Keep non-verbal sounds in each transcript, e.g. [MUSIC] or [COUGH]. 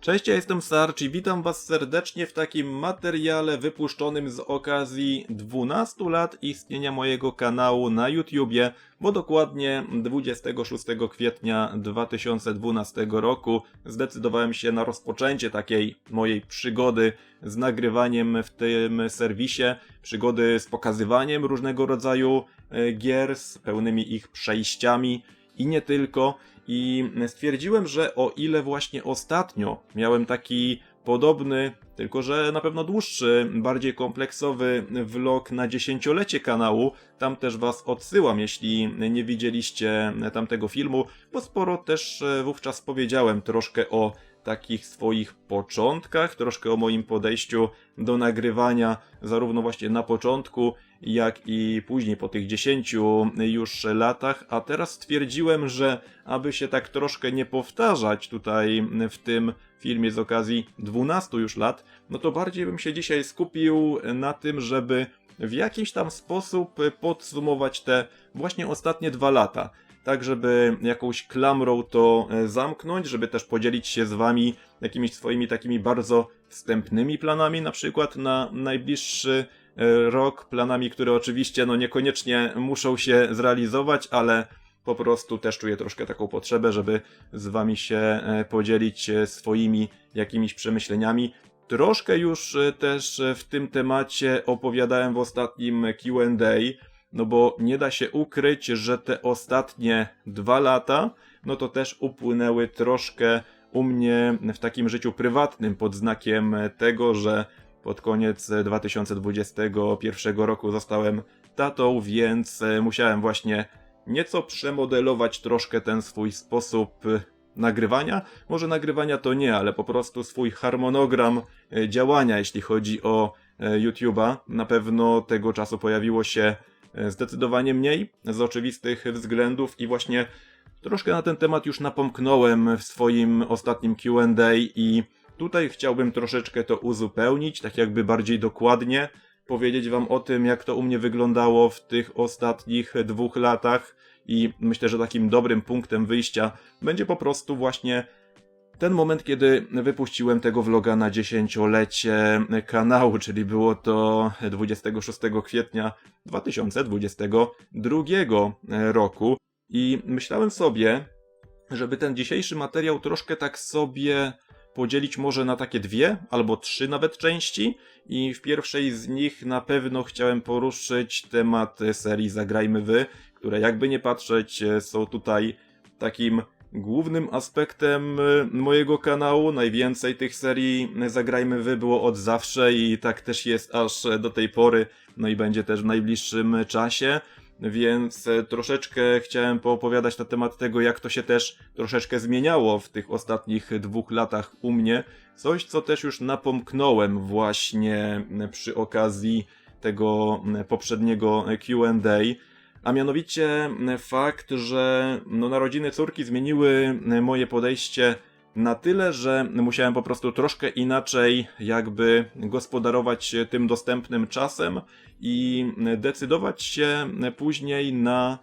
Cześć, ja jestem Sarch i witam was serdecznie w takim materiale wypuszczonym z okazji 12 lat istnienia mojego kanału na YouTubie, bo dokładnie 26 kwietnia 2012 roku zdecydowałem się na rozpoczęcie takiej mojej przygody z nagrywaniem w tym serwisie, przygody z pokazywaniem różnego rodzaju e, gier z pełnymi ich przejściami i nie tylko. I stwierdziłem, że o ile właśnie ostatnio miałem taki podobny, tylko że na pewno dłuższy, bardziej kompleksowy vlog na dziesięciolecie kanału, tam też was odsyłam, jeśli nie widzieliście tamtego filmu, bo sporo też e, wówczas powiedziałem troszkę o takich swoich początkach, troszkę o moim podejściu do nagrywania, zarówno właśnie na początku, jak i później po tych 10 już latach, a teraz stwierdziłem, że aby się tak troszkę nie powtarzać tutaj w tym filmie z okazji 12 już lat, no to bardziej bym się dzisiaj skupił na tym, żeby w jakiś tam sposób podsumować te właśnie ostatnie dwa lata. Tak, żeby jakąś klamrą to zamknąć, żeby też podzielić się z wami jakimiś swoimi takimi bardzo wstępnymi planami, na przykład na najbliższy E, rok, planami, które oczywiście no niekoniecznie muszą się zrealizować, ale po prostu też czuję troszkę taką potrzebę, żeby z wami się e, podzielić e, swoimi jakimiś przemyśleniami. Troszkę już też w tym temacie opowiadałem w ostatnim QA, no bo nie da się ukryć, że te ostatnie dwa lata, no to też upłynęły troszkę u mnie w takim życiu prywatnym pod znakiem tego, że pod koniec 2021 roku zostałem tatą, więc e, musiałem właśnie nieco przemodelować troszkę ten swój sposób e, nagrywania. Może nagrywania to nie, ale po prostu swój harmonogram e, działania, jeśli chodzi o YouTube'a. Na pewno tego czasu pojawiło się zdecydowanie mniej z oczywistych względów i właśnie troszkę na ten temat już napomknąłem w swoim ostatnim QA i Tutaj chciałbym troszeczkę to uzupełnić, tak jakby bardziej dokładnie powiedzieć wam o tym, jak to u mnie wyglądało w tych ostatnich dwóch latach i myślę, że takim dobrym punktem wyjścia będzie po prostu właśnie ten moment, kiedy wypuściłem tego vloga na dziesięciolecie kanału, czyli było to 26 kwietnia 2022 roku. I myślałem sobie, żeby ten dzisiejszy materiał troszkę tak sobie podzielić może na takie dwie albo trzy nawet części i w pierwszej z nich na pewno chciałem poruszyć temat serii Zagrajmy Wy, które jakby nie patrzeć są tutaj takim głównym aspektem e, mojego kanału. Najwięcej tych serii Zagrajmy Wy było od zawsze i tak też jest aż do tej pory, no i będzie też w najbliższym czasie więc troszeczkę chciałem poopowiadać na temat tego, jak to się też troszeczkę zmieniało w tych ostatnich dwóch latach u mnie. Coś, co też już napomknąłem właśnie przy okazji tego poprzedniego QA. A mianowicie fakt, że no, narodziny córki zmieniły moje podejście na tyle, że musiałem po prostu troszkę inaczej jakby gospodarować tym dostępnym czasem i decydować się później na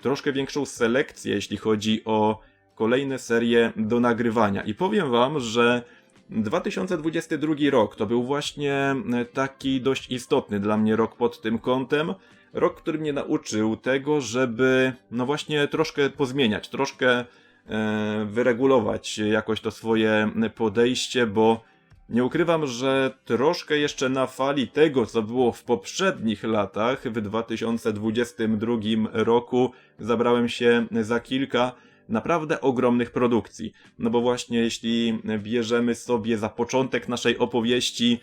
troszkę większą selekcję, jeśli chodzi o kolejne serie do nagrywania. I powiem wam, że 2022 rok to był właśnie taki dość istotny dla mnie rok pod tym kątem. Rok, który mnie nauczył tego, żeby no właśnie troszkę pozmieniać, troszkę E, wyregulować jakoś to swoje podejście, bo nie ukrywam, że troszkę jeszcze na fali tego, co było w poprzednich latach, w 2022 roku, zabrałem się za kilka naprawdę ogromnych produkcji. No bo właśnie jeśli bierzemy sobie za początek naszej opowieści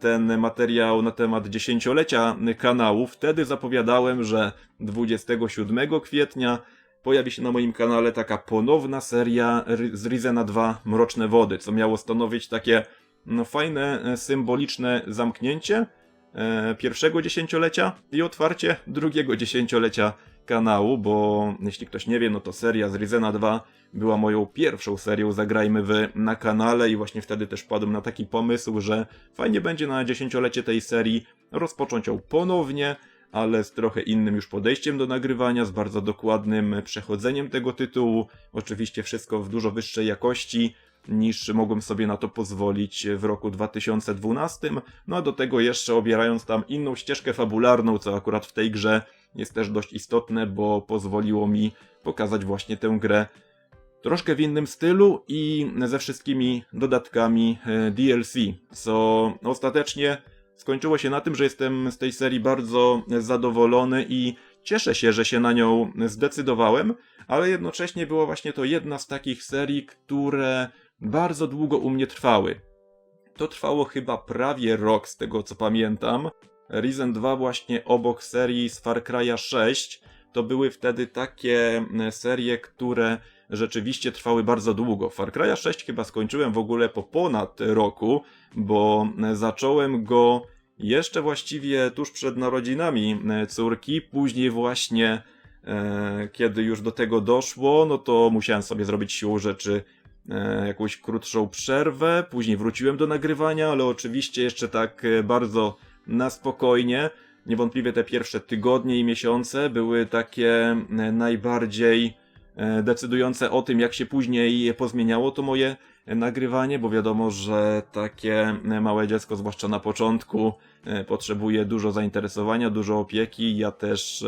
ten materiał na temat dziesięciolecia kanału, wtedy zapowiadałem, że 27 kwietnia pojawi się na moim kanale taka ponowna seria z Rizena 2 Mroczne Wody, co miało stanowić takie no, fajne, e, symboliczne zamknięcie e, pierwszego dziesięciolecia i otwarcie drugiego dziesięciolecia kanału, bo jeśli ktoś nie wie, no to seria z Rizena 2 była moją pierwszą serią Zagrajmy Wy na kanale i właśnie wtedy też padłem na taki pomysł, że fajnie będzie na dziesięciolecie tej serii rozpocząć ją ponownie, ale z trochę innym już podejściem do nagrywania, z bardzo dokładnym przechodzeniem tego tytułu. Oczywiście wszystko w dużo wyższej jakości, niż mogłem sobie na to pozwolić w roku 2012. No a do tego jeszcze obierając tam inną ścieżkę fabularną, co akurat w tej grze jest też dość istotne, bo pozwoliło mi pokazać właśnie tę grę troszkę w innym stylu i ze wszystkimi dodatkami e, DLC, co ostatecznie skończyło się na tym, że jestem z tej serii bardzo zadowolony i cieszę się, że się na nią zdecydowałem, ale jednocześnie była właśnie to jedna z takich serii, które bardzo długo u mnie trwały. To trwało chyba prawie rok z tego co pamiętam. Risen 2 właśnie obok serii z Far Cry'a 6 to były wtedy takie serie, które rzeczywiście trwały bardzo długo. Far Cry'a 6 chyba skończyłem w ogóle po ponad roku, bo zacząłem go jeszcze właściwie tuż przed narodzinami córki, później właśnie e, kiedy już do tego doszło, no to musiałem sobie zrobić siłą rzeczy e, jakąś krótszą przerwę, później wróciłem do nagrywania, ale oczywiście jeszcze tak e, bardzo na spokojnie. Niewątpliwie te pierwsze tygodnie i miesiące były takie e, najbardziej e, decydujące o tym, jak się później pozmieniało to moje nagrywanie, bo wiadomo, że takie małe dziecko, zwłaszcza na początku, e, potrzebuje dużo zainteresowania, dużo opieki. Ja też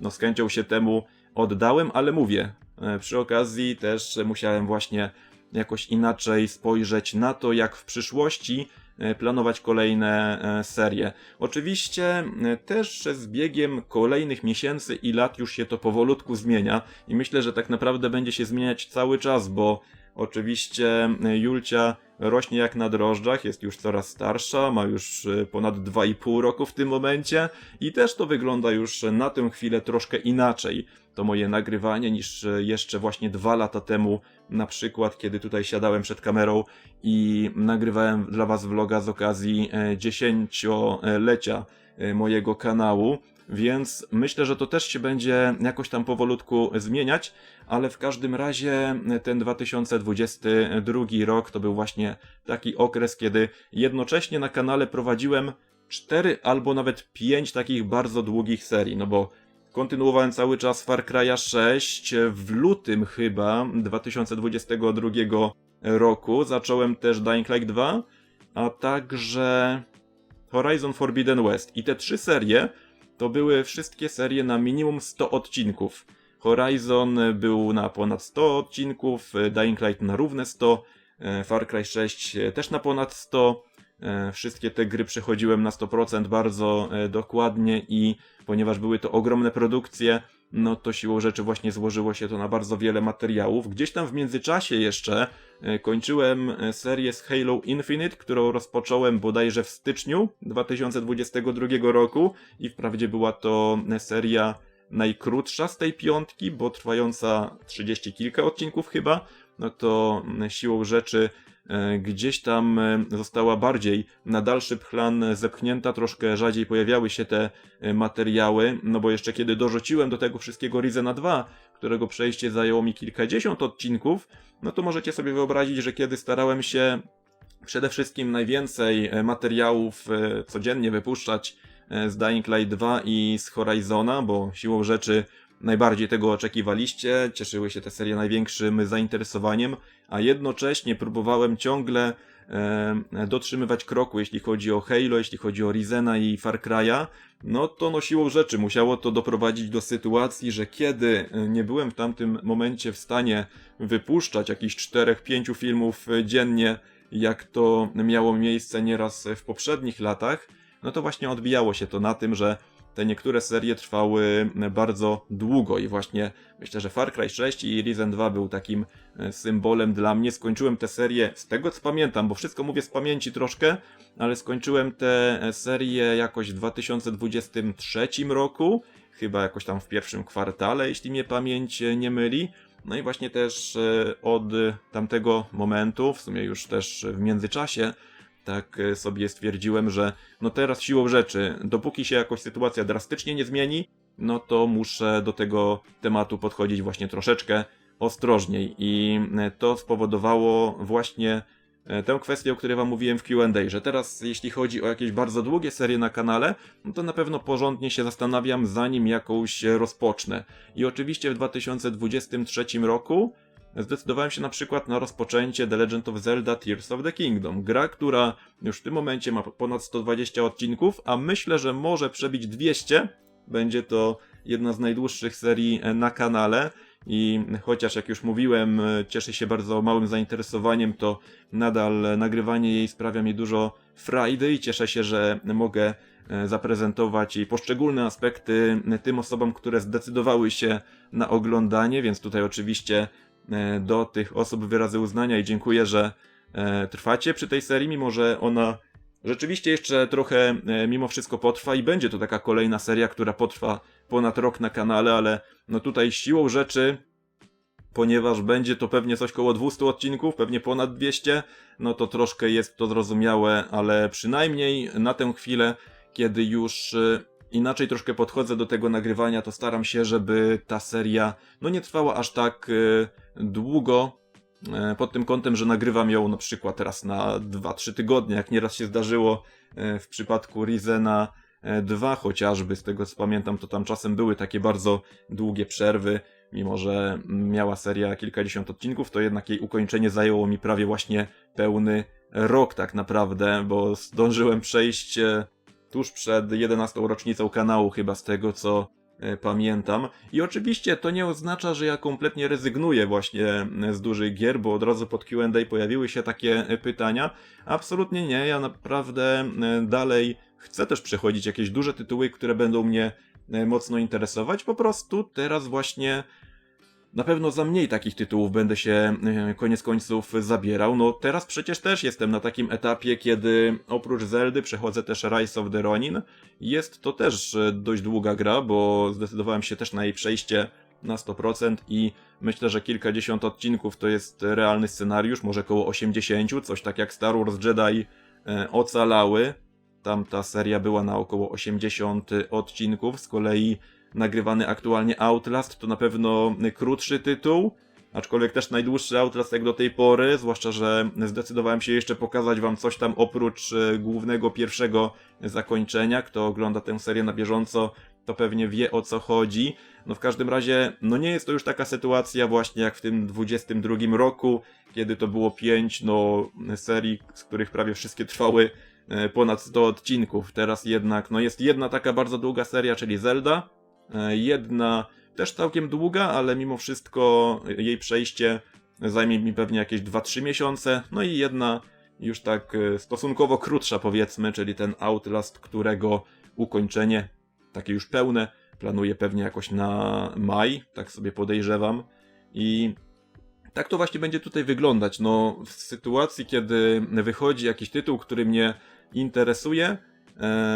no, z chęcią się temu oddałem, ale mówię, przy okazji też musiałem właśnie jakoś inaczej spojrzeć na to, jak w przyszłości E, planować kolejne e, serie. Oczywiście e, też z biegiem kolejnych miesięcy i lat już się to powolutku zmienia i myślę, że tak naprawdę będzie się zmieniać cały czas, bo oczywiście Julcia rośnie jak na drożdżach, jest już coraz starsza, ma już ponad 2,5 roku w tym momencie i też to wygląda już na tę chwilę troszkę inaczej to moje nagrywanie niż jeszcze właśnie dwa lata temu, na przykład kiedy tutaj siadałem przed kamerą i nagrywałem dla Was vloga z okazji e, dziesięciolecia e, mojego kanału. Więc myślę, że to też się będzie jakoś tam powolutku zmieniać, ale w każdym razie ten 2022 rok to był właśnie taki okres, kiedy jednocześnie na kanale prowadziłem cztery albo nawet pięć takich bardzo długich serii, no bo kontynuowałem cały czas Far Cry'a 6 w lutym chyba 2022 roku. Zacząłem też Dying Light 2, a także Horizon Forbidden West. I te trzy serie to były wszystkie serie na minimum 100 odcinków. Horizon był na ponad 100 odcinków, Dying Light na równe 100, Far Cry 6 też na ponad 100. E, wszystkie te gry przechodziłem na 100% bardzo e, dokładnie i ponieważ były to ogromne produkcje, no to siłą rzeczy właśnie złożyło się to na bardzo wiele materiałów. Gdzieś tam w międzyczasie jeszcze e, kończyłem serię z Halo Infinite, którą rozpocząłem bodajże w styczniu 2022 roku i wprawdzie była to seria najkrótsza z tej piątki, bo trwająca 30 kilka odcinków chyba, no to siłą rzeczy E, gdzieś tam e, została bardziej na dalszy plan zepchnięta, troszkę rzadziej pojawiały się te e, materiały, no bo jeszcze kiedy dorzuciłem do tego wszystkiego Rizena 2, którego przejście zajęło mi kilkadziesiąt odcinków, no to możecie sobie wyobrazić, że kiedy starałem się przede wszystkim najwięcej materiałów codziennie wypuszczać z Dying Light 2 i z Horizona, bo siłą rzeczy najbardziej tego oczekiwaliście, cieszyły się te serie największym zainteresowaniem, a jednocześnie próbowałem ciągle e, dotrzymywać kroku, jeśli chodzi o Halo, jeśli chodzi o Rizena i Far Cry'a, no to no siłą rzeczy. Musiało to doprowadzić do sytuacji, że kiedy nie byłem w tamtym momencie w stanie wypuszczać jakichś 4-5 filmów dziennie, jak to miało miejsce nieraz w poprzednich latach, no to właśnie odbijało się to na tym, że te niektóre serie trwały bardzo długo i właśnie myślę, że Far Cry 6 i Risen 2 był takim e, symbolem dla mnie. Skończyłem tę serię z tego co pamiętam, bo wszystko mówię z pamięci troszkę, ale skończyłem tę e, serię jakoś w 2023 roku, chyba jakoś tam w pierwszym kwartale, jeśli mnie pamięć nie myli. No i właśnie też e, od tamtego momentu, w sumie już też w międzyczasie, tak e, sobie stwierdziłem, że no teraz siłą rzeczy, dopóki się jakoś sytuacja drastycznie nie zmieni, no to muszę do tego tematu podchodzić właśnie troszeczkę ostrożniej i e, to spowodowało właśnie e, tę kwestię, o której wam mówiłem w Q&A, że teraz jeśli chodzi o jakieś bardzo długie serie na kanale, no to na pewno porządnie się zastanawiam zanim jakąś rozpocznę. I oczywiście w 2023 roku zdecydowałem się na przykład na rozpoczęcie The Legend of Zelda Tears of the Kingdom. Gra, która już w tym momencie ma ponad 120 odcinków, a myślę, że może przebić 200. Będzie to jedna z najdłuższych serii na kanale. I chociaż, jak już mówiłem, cieszy się bardzo małym zainteresowaniem, to nadal nagrywanie jej sprawia mi dużo frajdy i cieszę się, że mogę e, zaprezentować jej poszczególne aspekty tym osobom, które zdecydowały się na oglądanie, więc tutaj oczywiście e, do tych osób wyrazy uznania i dziękuję, że e, trwacie przy tej serii, mimo że ona rzeczywiście jeszcze trochę mimo wszystko potrwa i będzie to taka kolejna seria, która potrwa ponad rok na kanale, ale no tutaj siłą rzeczy ponieważ będzie to pewnie coś koło 200 odcinków, pewnie ponad 200, no to troszkę jest to zrozumiałe, ale przynajmniej na tę chwilę, kiedy już inaczej troszkę podchodzę do tego nagrywania, to staram się, żeby ta seria no nie trwała aż tak długo, y, pod tym kątem, że nagrywam ją na przykład teraz na 2-3 tygodnie, jak nieraz się zdarzyło w przypadku Rizena 2 chociażby, z tego co pamiętam, to tam czasem były takie bardzo długie przerwy, mimo że miała seria kilkadziesiąt odcinków, to jednak jej ukończenie zajęło mi prawie właśnie pełny rok tak naprawdę, bo zdążyłem przejść e, tuż przed 11. rocznicą kanału chyba z tego co e, pamiętam. I oczywiście to nie oznacza, że ja kompletnie rezygnuję właśnie e, z dużych gier, bo od razu pod Q&A pojawiły się takie pytania. Absolutnie nie, ja naprawdę dalej chcę też przechodzić jakieś duże tytuły, które będą mnie E, mocno interesować. Po prostu teraz właśnie na pewno za mniej takich tytułów będę się e, koniec końców zabierał. No teraz przecież też jestem na takim etapie, kiedy oprócz Zeldy przechodzę też Rise of the Ronin. Jest to też e, dość długa gra, bo zdecydowałem się też na jej przejście na 100% i myślę, że kilkadziesiąt odcinków to jest realny scenariusz, może około 80, coś tak jak Star Wars Jedi ocalały. Tamta seria była na około 80 odcinków, z kolei nagrywany aktualnie Outlast to na pewno krótszy tytuł, aczkolwiek też najdłuższy Outlast jak do tej pory, zwłaszcza, że zdecydowałem się jeszcze pokazać wam coś tam oprócz e, głównego pierwszego zakończenia. Kto ogląda tę serię na bieżąco, to pewnie wie o co chodzi. No w każdym razie, no nie jest to już taka sytuacja właśnie jak w tym 22 roku, kiedy to było 5 no, serii, z których prawie wszystkie trwały E, ponad 100 odcinków. Teraz jednak no jest jedna taka bardzo długa seria, czyli Zelda. E, jedna też całkiem długa, ale mimo wszystko jej przejście zajmie mi pewnie jakieś 2-3 miesiące. No i jedna już tak e, stosunkowo krótsza powiedzmy, czyli ten Outlast, którego ukończenie, takie już pełne, planuję pewnie jakoś na maj, tak sobie podejrzewam. I tak to właśnie będzie tutaj wyglądać. No, w sytuacji, kiedy wychodzi jakiś tytuł, który mnie interesuje,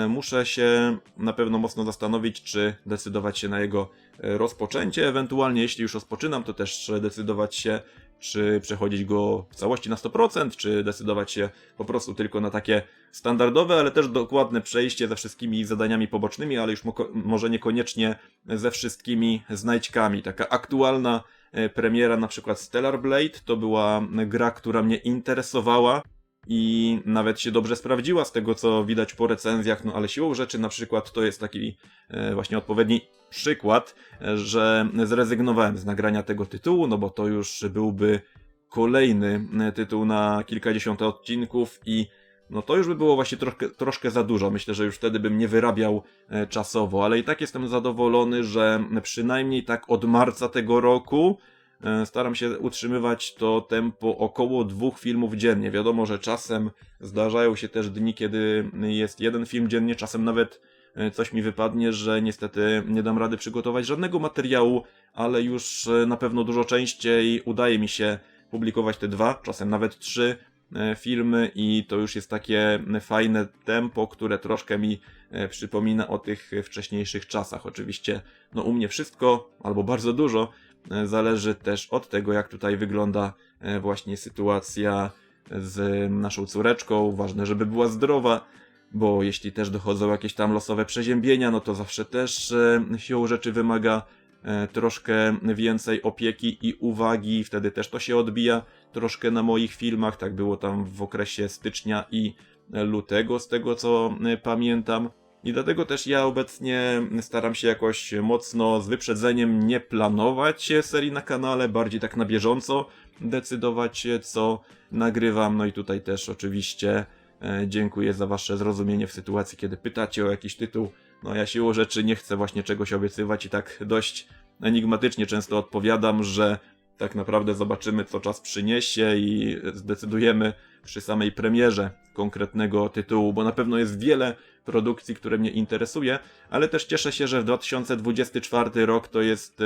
muszę się na pewno mocno zastanowić, czy decydować się na jego e, rozpoczęcie. Ewentualnie, jeśli już rozpoczynam, to też decydować się, czy przechodzić go w całości na 100%, czy decydować się po prostu tylko na takie standardowe, ale też dokładne przejście ze wszystkimi zadaniami pobocznymi, ale już mo może niekoniecznie ze wszystkimi znajdźkami. Taka aktualna e, premiera, na przykład Stellar Blade, to była gra, która mnie interesowała i nawet się dobrze sprawdziła z tego, co widać po recenzjach, no ale siłą rzeczy na przykład to jest taki e, właśnie odpowiedni przykład, że zrezygnowałem z nagrania tego tytułu, no bo to już byłby kolejny e, tytuł na kilkadziesiąt odcinków i no to już by było właśnie troszkę, troszkę za dużo. Myślę, że już wtedy bym nie wyrabiał e, czasowo, ale i tak jestem zadowolony, że przynajmniej tak od marca tego roku E, staram się utrzymywać to tempo około dwóch filmów dziennie. Wiadomo, że czasem zdarzają się też dni, kiedy jest jeden film dziennie, czasem nawet e, coś mi wypadnie, że niestety nie dam rady przygotować żadnego materiału, ale już e, na pewno dużo częściej udaje mi się publikować te dwa, czasem nawet trzy filmy i to już jest takie fajne tempo, które troszkę mi przypomina o tych wcześniejszych czasach. Oczywiście, no u mnie wszystko, albo bardzo dużo E, zależy też od tego, jak tutaj wygląda e, właśnie sytuacja z naszą córeczką. Ważne, żeby była zdrowa, bo jeśli też dochodzą jakieś tam losowe przeziębienia, no to zawsze też e, siłą rzeczy wymaga troszkę więcej opieki i uwagi, wtedy też to się odbija troszkę na moich filmach. Tak było tam w okresie stycznia i lutego, z tego co pamiętam. I dlatego też ja obecnie staram się jakoś mocno z wyprzedzeniem nie planować serii na kanale, bardziej tak na bieżąco decydować co nagrywam. No i tutaj też oczywiście e, dziękuję za wasze zrozumienie w sytuacji, kiedy pytacie o jakiś tytuł. No ja siłą rzeczy nie chcę właśnie czegoś obiecywać i tak dość enigmatycznie często odpowiadam, że tak naprawdę zobaczymy, co czas przyniesie i zdecydujemy przy samej premierze konkretnego tytułu, bo na pewno jest wiele produkcji, które mnie interesuje, ale też cieszę się, że w 2024 rok to jest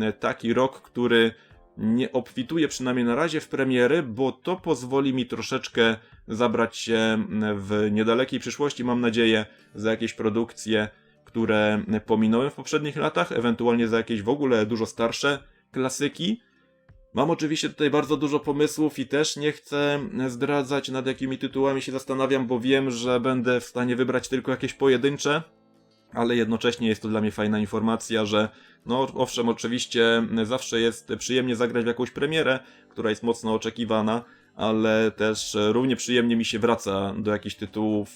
e, taki rok, który nie obfituje przynajmniej na razie w premiery, bo to pozwoli mi troszeczkę zabrać się w niedalekiej przyszłości, mam nadzieję, za jakieś produkcje, które pominąłem w poprzednich latach, ewentualnie za jakieś w ogóle dużo starsze klasyki. Mam oczywiście tutaj bardzo dużo pomysłów i też nie chcę zdradzać nad jakimi tytułami się zastanawiam, bo wiem, że będę w stanie wybrać tylko jakieś pojedyncze, ale jednocześnie jest to dla mnie fajna informacja, że no owszem, oczywiście zawsze jest przyjemnie zagrać w jakąś premierę, która jest mocno oczekiwana, ale też równie przyjemnie mi się wraca do jakichś tytułów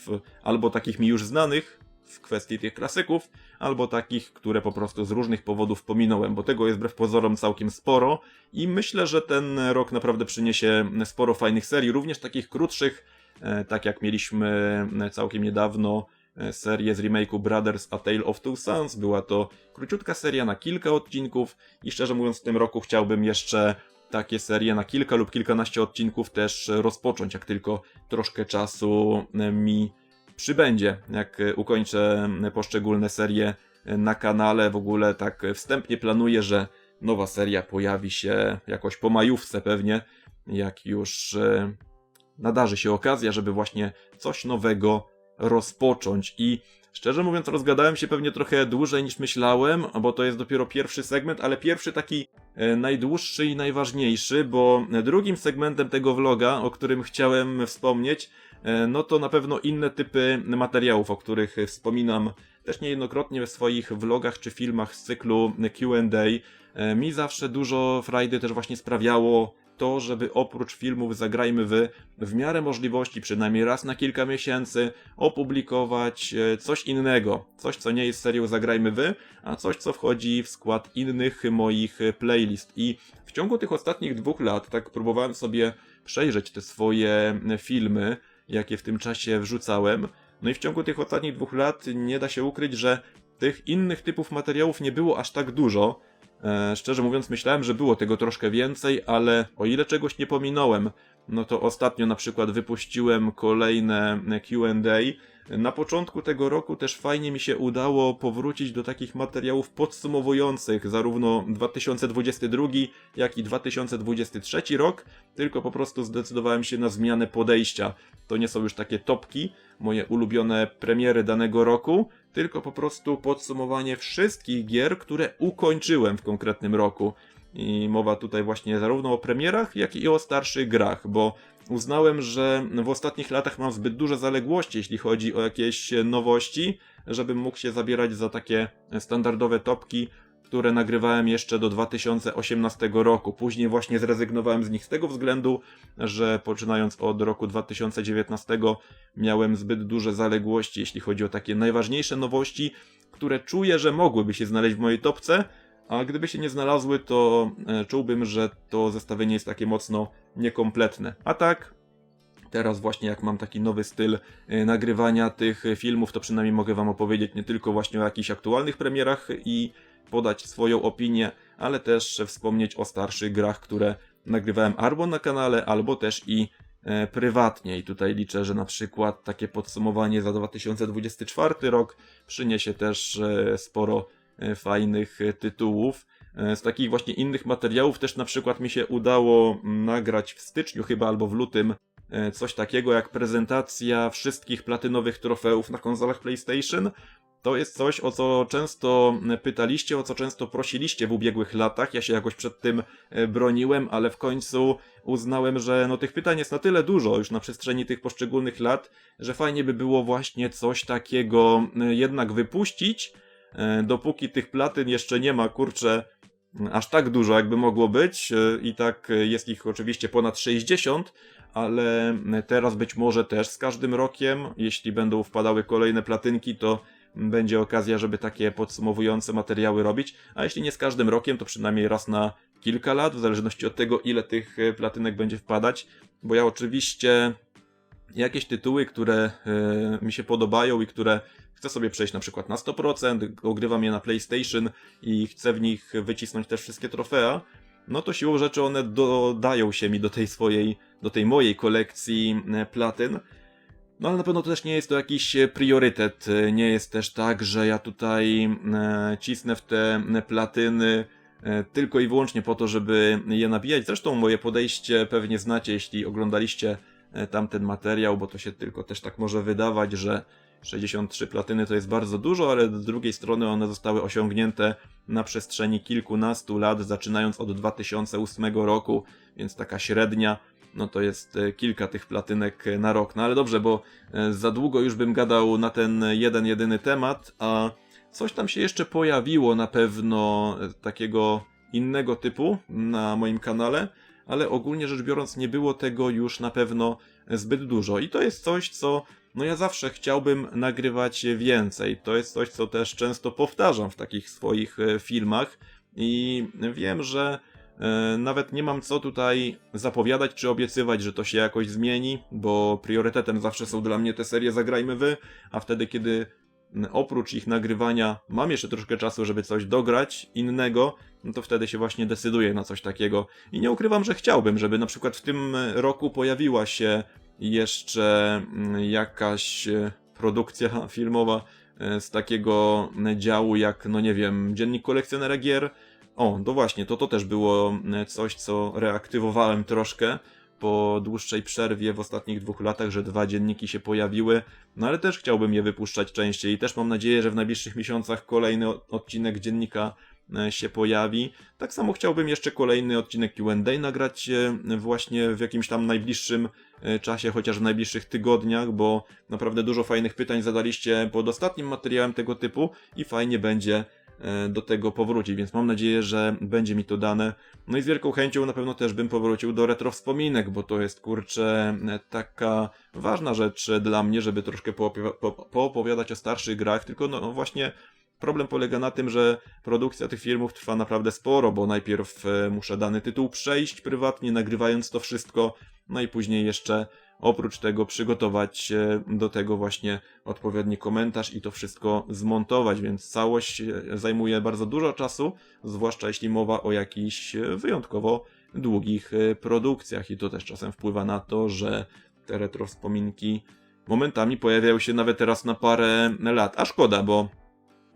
albo takich mi już znanych w kwestii tych klasyków, albo takich, które po prostu z różnych powodów pominąłem, bo tego jest wbrew pozorom całkiem sporo i myślę, że ten rok naprawdę przyniesie sporo fajnych serii, również takich krótszych, e, tak jak mieliśmy całkiem niedawno e, serię z remake'u Brothers A Tale of Two Sons. Była to króciutka seria na kilka odcinków i szczerze mówiąc w tym roku chciałbym jeszcze takie serie na kilka lub kilkanaście odcinków też rozpocząć, jak tylko troszkę czasu mi przybędzie, jak ukończę poszczególne serie na kanale. W ogóle tak wstępnie planuję, że nowa seria pojawi się jakoś po majówce pewnie, jak już e, nadarzy się okazja, żeby właśnie coś nowego rozpocząć. I szczerze mówiąc, rozgadałem się pewnie trochę dłużej niż myślałem, bo to jest dopiero pierwszy segment, ale pierwszy taki e, najdłuższy i najważniejszy, bo drugim segmentem tego vloga, o którym chciałem wspomnieć, E, no to na pewno inne typy materiałów, o których wspominam też niejednokrotnie w swoich vlogach czy filmach z cyklu QA. E, mi zawsze dużo frajdy też właśnie sprawiało to, żeby oprócz filmów Zagrajmy Wy w miarę możliwości, przynajmniej raz na kilka miesięcy, opublikować e, coś innego. Coś, co nie jest serią Zagrajmy Wy, a coś, co wchodzi w skład innych moich playlist. I w ciągu tych ostatnich dwóch lat, tak próbowałem sobie przejrzeć te swoje filmy, jakie w tym czasie wrzucałem. No i w ciągu tych ostatnich dwóch lat nie da się ukryć, że tych innych typów materiałów nie było aż tak dużo. E, szczerze mówiąc, myślałem, że było tego troszkę więcej, ale o ile czegoś nie pominąłem, no to ostatnio na przykład wypuściłem kolejne QA na początku tego roku też fajnie mi się udało powrócić do takich materiałów podsumowujących zarówno 2022, jak i 2023 rok, tylko po prostu zdecydowałem się na zmianę podejścia. To nie są już takie topki, moje ulubione premiery danego roku, tylko po prostu podsumowanie wszystkich gier, które ukończyłem w konkretnym roku. I mowa tutaj właśnie zarówno o premierach, jak i o starszych grach, bo uznałem, że w ostatnich latach mam zbyt duże zaległości, jeśli chodzi o jakieś nowości, żebym mógł się zabierać za takie standardowe topki, które nagrywałem jeszcze do 2018 roku. Później właśnie zrezygnowałem z nich z tego względu, że poczynając od roku 2019 miałem zbyt duże zaległości, jeśli chodzi o takie najważniejsze nowości, które czuję, że mogłyby się znaleźć w mojej topce, a gdyby się nie znalazły, to e, czułbym, że to zestawienie jest takie mocno niekompletne. A tak, teraz właśnie jak mam taki nowy styl e, nagrywania tych filmów, to przynajmniej mogę wam opowiedzieć nie tylko właśnie o jakichś aktualnych premierach i podać swoją opinię, ale też wspomnieć o starszych grach, które nagrywałem albo na kanale, albo też i e, prywatnie. I tutaj liczę, że na przykład takie podsumowanie za 2024 rok przyniesie też sporo fajnych e, tytułów. E, z takich właśnie innych materiałów też na przykład mi się udało nagrać w styczniu chyba albo w lutym coś takiego jak prezentacja wszystkich platynowych trofeów na konsolach PlayStation. To jest coś, o co często pytaliście, o co często prosiliście w ubiegłych latach. Ja się jakoś przed tym broniłem, ale w końcu uznałem, że no tych pytań jest na tyle dużo już na przestrzeni tych poszczególnych lat, że fajnie by było właśnie coś takiego jednak wypuścić E, dopóki tych platyn jeszcze nie ma, kurczę, aż tak dużo, jakby mogło być. E, I tak jest ich oczywiście ponad 60, ale teraz być może też z każdym rokiem, jeśli będą wpadały kolejne platynki, to będzie okazja, żeby takie podsumowujące materiały robić, a jeśli nie z każdym rokiem, to przynajmniej raz na kilka lat, w zależności od tego, ile tych e, platynek będzie wpadać, bo ja oczywiście jakieś tytuły, które e, mi się podobają i które chcę sobie przejść na przykład na 100%, ogrywam je na PlayStation i chcę w nich wycisnąć też wszystkie trofea, no to siłą rzeczy one dodają się mi do tej swojej, do tej mojej kolekcji e, platyn. No ale na pewno to też nie jest to jakiś e, priorytet. Nie jest też tak, że ja tutaj cisnę w te platyny tylko i wyłącznie po to, żeby je nabijać. Zresztą moje podejście pewnie znacie, jeśli oglądaliście tamten materiał, bo to się tylko też tak może wydawać, że 63 platyny to jest bardzo dużo, ale z drugiej strony one zostały osiągnięte na przestrzeni kilkunastu lat, zaczynając od 2008 roku, więc taka średnia, no to jest e, kilka tych platynek e, na rok. No ale dobrze, bo e, za długo już bym gadał na ten jeden, jedyny temat, a coś tam się jeszcze pojawiło na pewno e, takiego innego typu na moim kanale, ale ogólnie rzecz biorąc nie było tego już na pewno zbyt dużo. I to jest coś, co no ja zawsze chciałbym nagrywać więcej. To jest coś, co też często powtarzam w takich swoich e, filmach i wiem, że e, nawet nie mam co tutaj zapowiadać czy obiecywać, że to się jakoś zmieni, bo priorytetem zawsze są dla mnie te serie Zagrajmy Wy, a wtedy, kiedy oprócz ich nagrywania mam jeszcze troszkę czasu, żeby coś dograć innego, no to wtedy się właśnie decyduję na coś takiego. I nie ukrywam, że chciałbym, żeby na przykład w tym roku pojawiła się jeszcze mm, jakaś e, produkcja [LAUGHS] filmowa e, z takiego działu jak, no nie wiem, Dziennik Kolekcjonera Gier. O, to właśnie, to to też było e, coś, co reaktywowałem troszkę po dłuższej przerwie w ostatnich dwóch latach, że dwa dzienniki się pojawiły, no ale też chciałbym je wypuszczać częściej i też mam nadzieję, że w najbliższych miesiącach kolejny odcinek dziennika e, się pojawi. Tak samo chciałbym jeszcze kolejny odcinek Q&A nagrać e, właśnie w jakimś tam najbliższym e, czasie, chociaż w najbliższych tygodniach, bo naprawdę dużo fajnych pytań zadaliście pod ostatnim materiałem tego typu i fajnie będzie do tego powrócić, więc mam nadzieję, że będzie mi to dane. No i z wielką chęcią na pewno też bym powrócił do retro wspominek, bo to jest kurczę e, taka ważna rzecz dla mnie, żeby troszkę poopowiadać o starszych grach, tylko no właśnie Problem polega na tym, że produkcja tych filmów trwa naprawdę sporo, bo najpierw e, muszę dany tytuł przejść prywatnie, nagrywając to wszystko, no i później jeszcze oprócz tego przygotować do tego właśnie odpowiedni komentarz i to wszystko zmontować, więc całość e, zajmuje bardzo dużo czasu, zwłaszcza jeśli mowa o jakichś e, wyjątkowo długich e, produkcjach. I to też czasem wpływa na to, że te retro wspominki momentami pojawiają się nawet teraz na parę lat, a szkoda, bo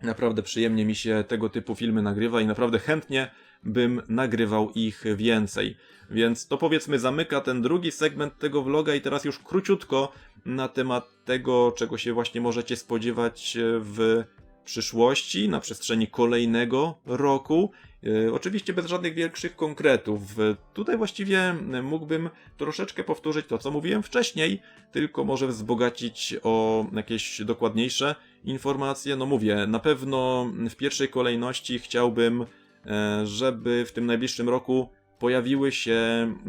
Naprawdę przyjemnie mi się tego typu filmy nagrywa i naprawdę chętnie bym nagrywał ich więcej. Więc to powiedzmy zamyka ten drugi segment tego vloga i teraz już króciutko na temat tego, czego się właśnie możecie spodziewać w przyszłości, na przestrzeni kolejnego roku. E, Oczywiście bez żadnych większych konkretów. E, Tutaj właściwie mógłbym troszeczkę powtórzyć to, co mówiłem wcześniej, tylko może wzbogacić o jakieś dokładniejsze informacje. No mówię, na pewno w pierwszej kolejności chciałbym, e, żeby w tym najbliższym roku pojawiły się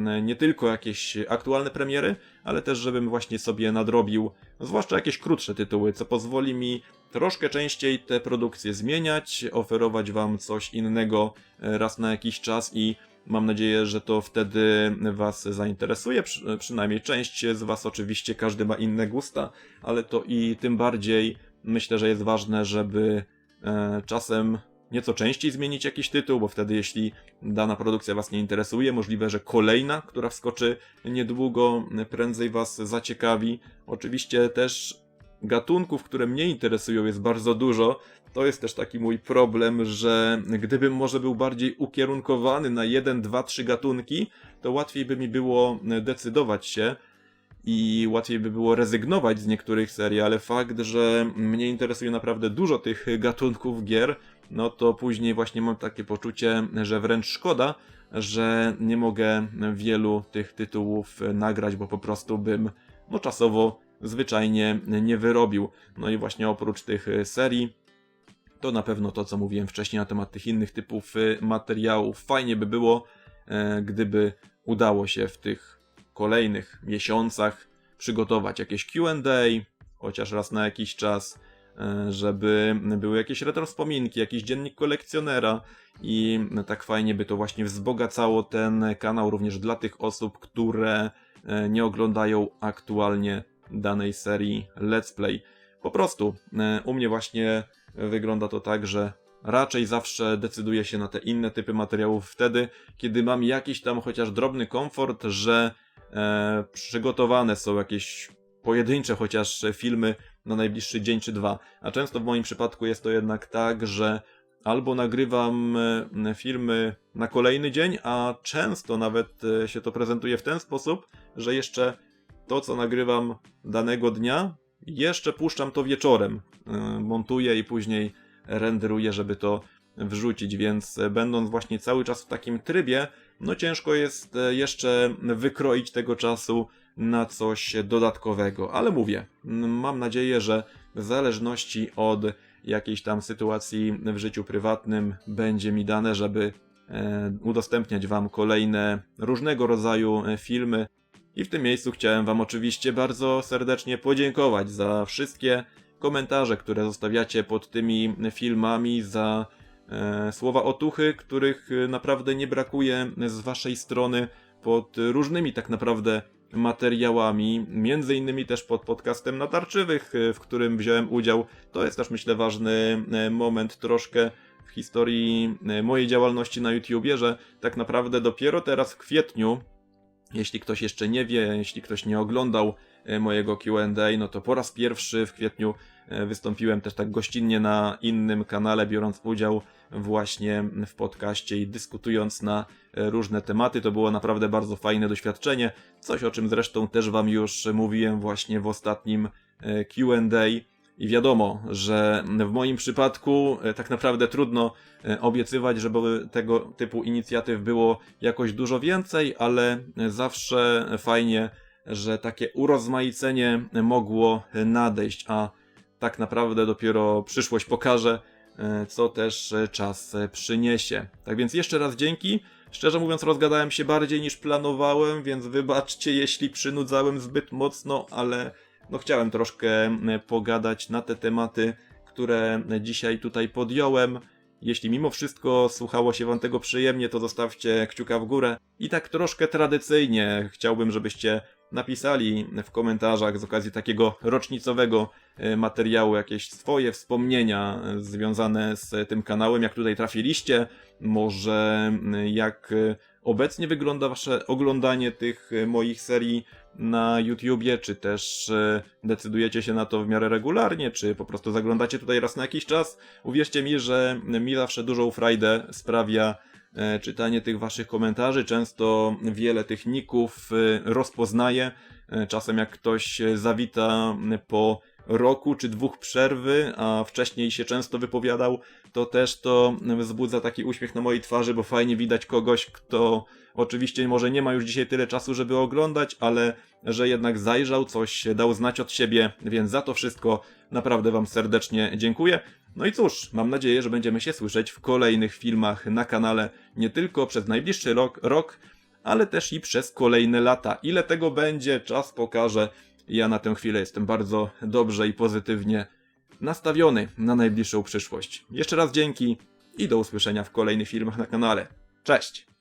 e, nie tylko jakieś aktualne premiery, ale też żebym właśnie sobie nadrobił, zwłaszcza jakieś krótsze tytuły, co pozwoli mi troszkę częściej te produkcje zmieniać, oferować wam coś innego e, raz na jakiś czas i mam nadzieję, że to wtedy was zainteresuje, przy, przynajmniej część z was oczywiście, każdy ma inne gusta, ale to i tym bardziej myślę, że jest ważne, żeby e, czasem nieco częściej zmienić jakiś tytuł, bo wtedy jeśli dana produkcja Was nie interesuje, możliwe, że kolejna, która wskoczy niedługo, prędzej Was zaciekawi. Oczywiście też gatunków, które mnie interesują jest bardzo dużo. To jest też taki mój problem, że gdybym może był bardziej ukierunkowany na jeden, dwa, trzy gatunki, to łatwiej by mi było decydować się i łatwiej by było rezygnować z niektórych serii, ale fakt, że mnie interesuje naprawdę dużo tych gatunków gier, no to później właśnie mam takie poczucie, że wręcz szkoda, że nie mogę wielu tych tytułów nagrać, bo po prostu bym no czasowo zwyczajnie nie wyrobił. No i właśnie oprócz tych serii, to na pewno to, co mówiłem wcześniej na temat tych innych typów materiałów. Fajnie by było, e, gdyby udało się w tych kolejnych miesiącach przygotować jakieś QA, chociaż raz na jakiś czas, e, żeby były jakieś retro wspominki, jakiś dziennik kolekcjonera i tak fajnie by to właśnie wzbogacało ten kanał również dla tych osób, które e, nie oglądają aktualnie danej serii Let's Play. Po prostu e, u mnie właśnie wygląda to tak, że raczej zawsze decyduję się na te inne typy materiałów wtedy, kiedy mam jakiś tam chociaż drobny komfort, że e, przygotowane są jakieś pojedyncze chociaż filmy na najbliższy dzień czy dwa. A często w moim przypadku jest to jednak tak, że albo nagrywam e, filmy na kolejny dzień, a często nawet e, się to prezentuje w ten sposób, że jeszcze to, co nagrywam danego dnia, jeszcze puszczam to wieczorem. E, montuję i później renderuję, żeby to wrzucić, więc będąc właśnie cały czas w takim trybie, no ciężko jest jeszcze wykroić tego czasu na coś dodatkowego, ale mówię, mam nadzieję, że w zależności od jakiejś tam sytuacji w życiu prywatnym będzie mi dane, żeby e, udostępniać Wam kolejne różnego rodzaju e, filmy. I w tym miejscu chciałem Wam oczywiście bardzo serdecznie podziękować za wszystkie komentarze, które zostawiacie pod tymi filmami, za e, słowa otuchy, których naprawdę nie brakuje z Waszej strony pod różnymi tak naprawdę materiałami, między innymi też pod podcastem Natarczywych, e, w którym wziąłem udział. To jest też myślę ważny e, moment troszkę w historii e, mojej działalności na YouTubie, że tak naprawdę dopiero teraz w kwietniu, jeśli ktoś jeszcze nie wie, jeśli ktoś nie oglądał e, mojego Q&A, no to po raz pierwszy w kwietniu e, wystąpiłem też tak gościnnie na innym kanale, biorąc udział właśnie w podcaście i dyskutując na e, różne tematy. To było naprawdę bardzo fajne doświadczenie, coś o czym zresztą też wam już mówiłem właśnie w ostatnim Q&A. I wiadomo, że w moim przypadku e, tak naprawdę trudno e, obiecywać, żeby tego typu inicjatyw było jakoś dużo więcej, ale zawsze fajnie, że takie urozmaicenie mogło nadejść, a tak naprawdę dopiero przyszłość pokaże, e, co też e, czas e, przyniesie. Tak więc jeszcze raz dzięki. Szczerze mówiąc, rozgadałem się bardziej niż planowałem, więc wybaczcie, jeśli przynudzałem zbyt mocno, ale no chciałem troszkę e, pogadać na te tematy, które dzisiaj tutaj podjąłem. Jeśli mimo wszystko słuchało się Wam tego przyjemnie, to zostawcie kciuka w górę. I tak troszkę tradycyjnie chciałbym, żebyście napisali w komentarzach z okazji takiego rocznicowego e, materiału jakieś swoje wspomnienia e, związane z tym kanałem, jak tutaj trafiliście, może jak obecnie wygląda Wasze oglądanie tych e, moich serii na YouTubie, czy też e, decydujecie się na to w miarę regularnie, czy po prostu zaglądacie tutaj raz na jakiś czas. Uwierzcie mi, że mi zawsze dużą frajdę sprawia e, czytanie tych waszych komentarzy. Często wiele tych ników rozpoznaję. Czasem jak ktoś zawita po roku czy dwóch przerwy, a wcześniej się często wypowiadał, to też to wzbudza taki uśmiech na mojej twarzy, bo fajnie widać kogoś, kto oczywiście może nie ma już dzisiaj tyle czasu, żeby oglądać, ale że jednak zajrzał, coś dał znać od siebie, więc za to wszystko naprawdę Wam serdecznie dziękuję. No i cóż, mam nadzieję, że będziemy się słyszeć w kolejnych filmach na kanale, nie tylko przez najbliższy rok, rok ale też i przez kolejne lata. Ile tego będzie, czas pokaże. Ja na tę chwilę jestem bardzo dobrze i pozytywnie nastawiony na najbliższą przyszłość. Jeszcze raz dzięki i do usłyszenia w kolejnych filmach na kanale. Cześć!